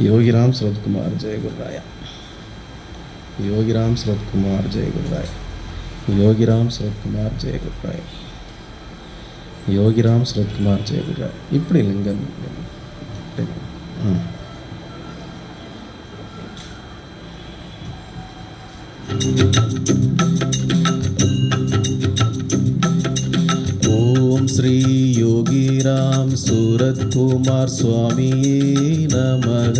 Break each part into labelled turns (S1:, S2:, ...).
S1: योगीराम सुरत कुमार जय गुरुराय योगीराम सुरत कुमार जय गुरुराय योगीराम सुरत कुमार जय गुरुराय योगीराम सुरत कुमार जय गुरुराय இப்படி லிங்கம் ம் ஓம் ஸ்ரீ ராம் சூரத்குமார் சுவாமியே நமக.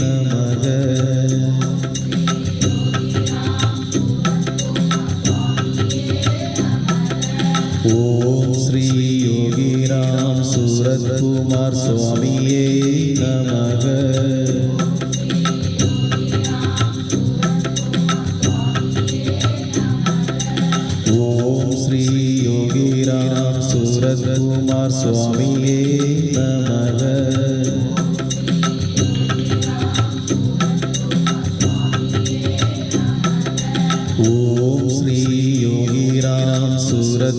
S1: நமக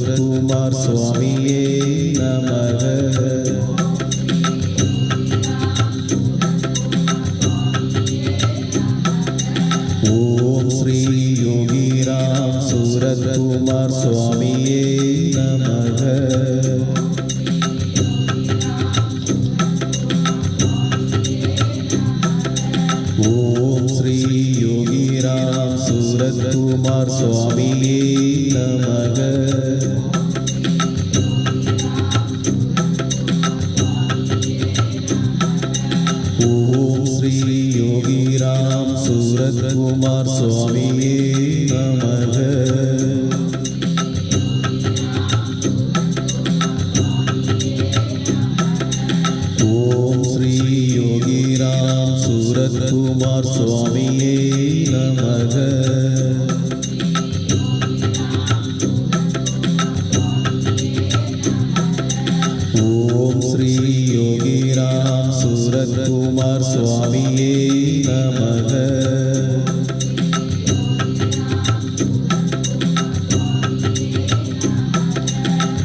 S1: சரத்குமார் சுவாமியே. நம श्री योगी राम सूरत कुमार स्वामी।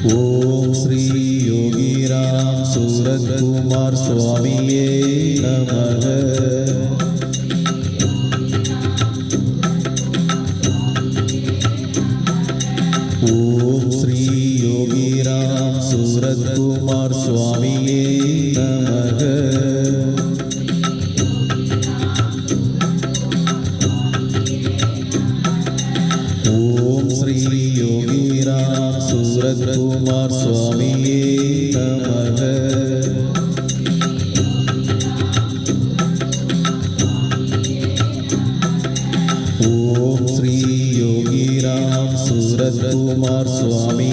S1: ओम श्री योगी राम सूरज कुमार स्वामी नमः। സുകുമാർ സ്വാമി.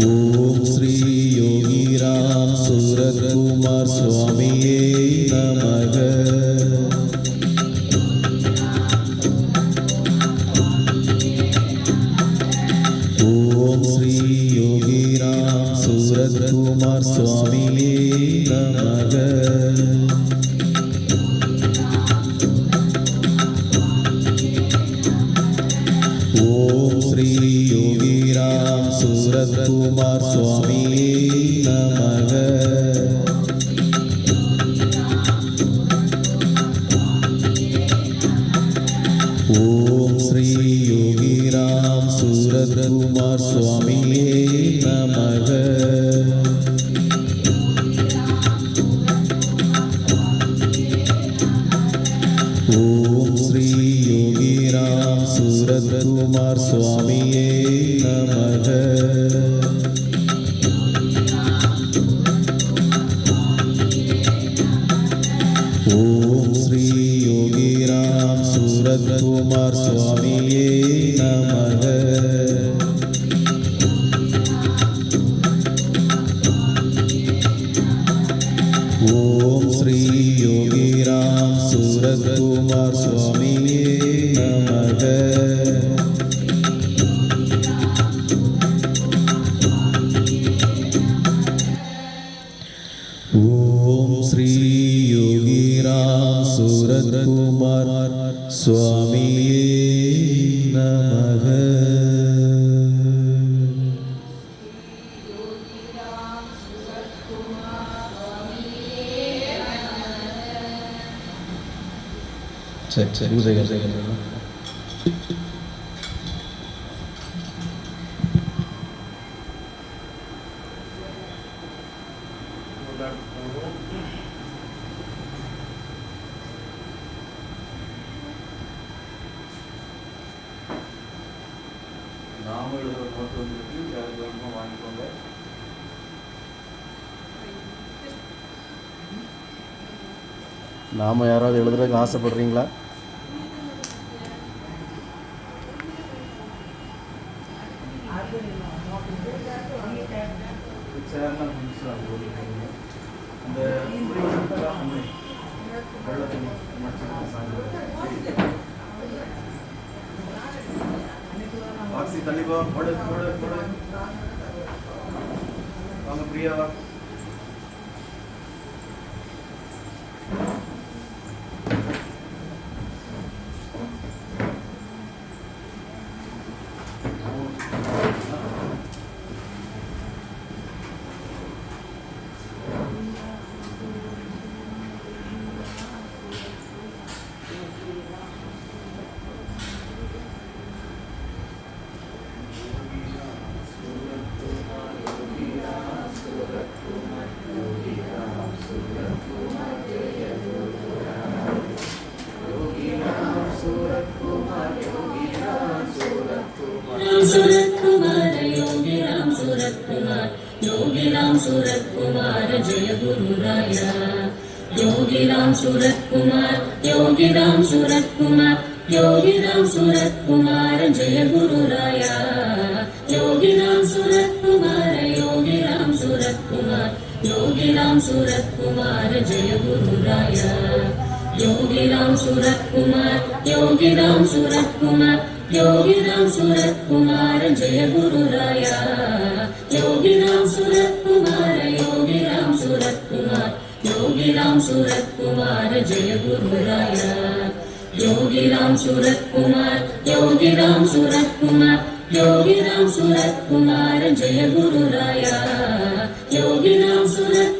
S1: Senhor. சரி சரி. உதவி உதவி
S2: நாம்
S3: யாராவது எழுதுறதுக்கு ஆசைப்படுறீங்களா?
S2: தள்ளி போ போடு போடு போடு அவங்க பிரியாவா
S4: യോഗിരാം സുരത്കുമാര ജയ ഗുരുരായ യോഗിരാം സുരത്കുമാർ യോഗിരാം സുരത്കുമാർ യോഗിരാം സുരത്കുമാര ജയ ഗുരുരായ യോഗിരാം സുരത്കുമാര യോഗിരാം സുരത്കുമാർ യോഗിരാം സുരത്കുമാര ജയ ഗുരുരായ യോഗിരാം സുരത്കുമാർ യോഗിരാം സുരത്കുമാർ യോഗിരാം സുരത്കുമാര ജയഗുരുരായ. യോഗിരാം സുരത്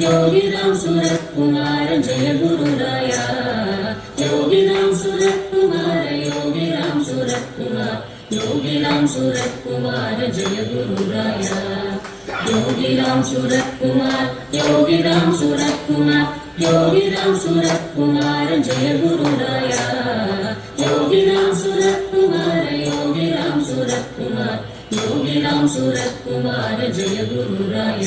S4: യോഗിനാം സുരകുമാരൻ ജയഗുരുനായ. യോഗിനാം സുരകുമാര യോഗിനാം സുരകുമാർ യോഗിനാം സുരകുമാര ജയഗുരുനായ. യോഗിനാം സുരകുമാർ യോഗിനാം സുരകുമാർ യോഗിനാം സുരകുമാരൻ ജയഗുരുനായ. യോഗിനാം സുരകുമാര യോഗിനാം സുരകുമാർ യോഗിനാം സുരകുമാര ജയഗുരുനായ.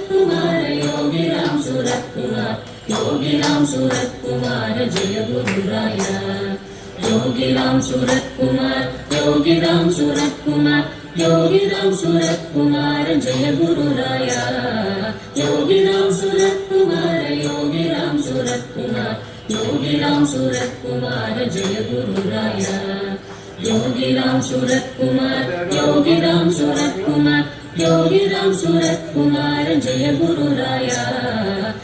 S4: राम सूरत कुमार योगी राम सूरत कुमार जय गुरु राया योगी राम सूरत कुमार योगी राम सूरत कुमार योगी राम सूरत कुमार जय गुरु राया योगी राम सूरत कुमार योगी राम सूरत कुमार योगी राम सूरत कुमार जय गुरु राया योगी राम सूरत कुमार योगी राम सूरत कुमार योगी राम सूरत कुमार जय गुरु राया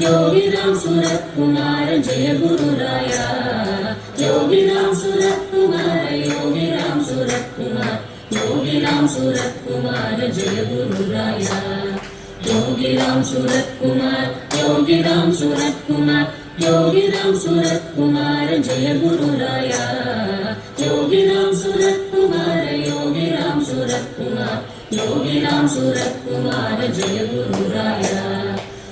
S4: യോഗിനാം സുരകുമാരൻ ജയഗുരുരായ യോഗിനാം സുരകുമാര യോഗിനാം സുരകുമാർ യോഗിനാം സുരകുമാര ജയഗുരുരായ യോഗിനാം സുരകുമാർ യോഗിനാം സുരകുമാർ യോഗിനാം സുരകുമാര ജയഗുരുരായ യോഗിനാം സുരകുമാര യോഗിനാം സുരകുമാർ യോഗിനാം സുരകുമാര ജയഗുരുരായ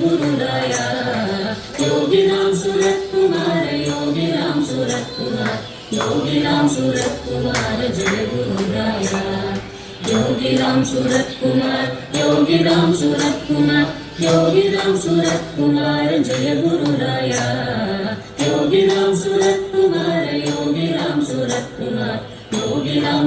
S4: गुरु राया योगी राम सूरत कुमार योगी राम सूरत कुमार योगी राम सूरत कुमार जय गुरु राया योगी राम सूरत कुमार योगी राम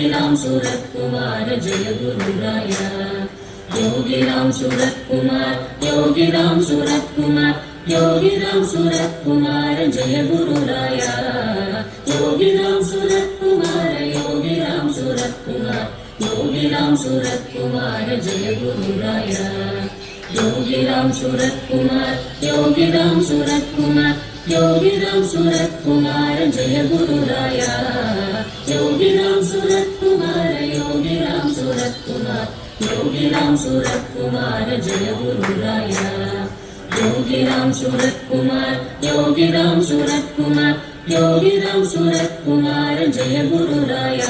S4: യോഗിനാം സുരത്കുമാര ജയഗുരുരായ യോഗിനാം സുരത്കുമാർ യോഗിനാം സുരത്കുമാർ യോഗിനാം സുരത്കുമാര ജയഗുരുരായ യോഗിനാം സുരത്കുമാര യോഗിനാം സുരത്കുമാർ യോഗിനാം സുരത്കുമാര ജയഗുരുരായ യോഗിരാം സുരത്കുമാർ യോഗിരാം സുരത്കുമാർ യോഗിരാം ജയ ജയഗുരുരായ യോഗി രാം സുരത് കുമാര യോഗി രാം സുരത് കുമാർ യോഗി രാം സുരത് കുമാര ജയ ഗുരുരായ യോഗി രാം സുരത് കുമാർ യോഗി രാം സുരത് കുമാർ യോഗി രാം സുരത് കുമാര ജയ ഗുരുരായ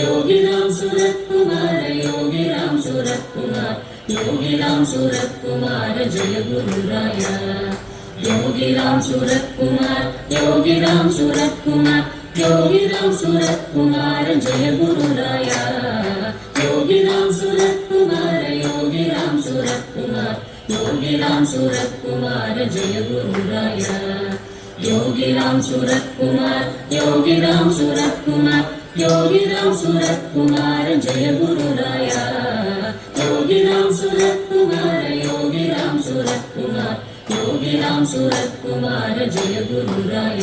S4: യോഗി സുരത് കുമാര യോഗി സുരത് കുമാർ യോഗി സുരത് കുമാര ജയ ഗുരുരായ യോഗി സുരത് കുമാർ യോഗി സുരത് കുമാർ യോഗിറാം സുരത് കുമാരൻ ജയ ഗുരുരായ യോഗിറാം സുരത് കുമാര യോഗിറാം സുരത് കുമാർ യോഗിറാം സുരത് കുമാര ജയ ഗുരുരായ യോഗിറാം സുരത് കുമാർ യോഗിറാം സുരത് കുമാർ യോഗിറാം സുരത് കുമാര ജയ ഗുരുരായ യോഗിറാം സുരത് കുമാര യോഗിറാം സുരത് കുമാർ യോഗിറാം സുരത് കുമാര ജയ ഗുരുരായ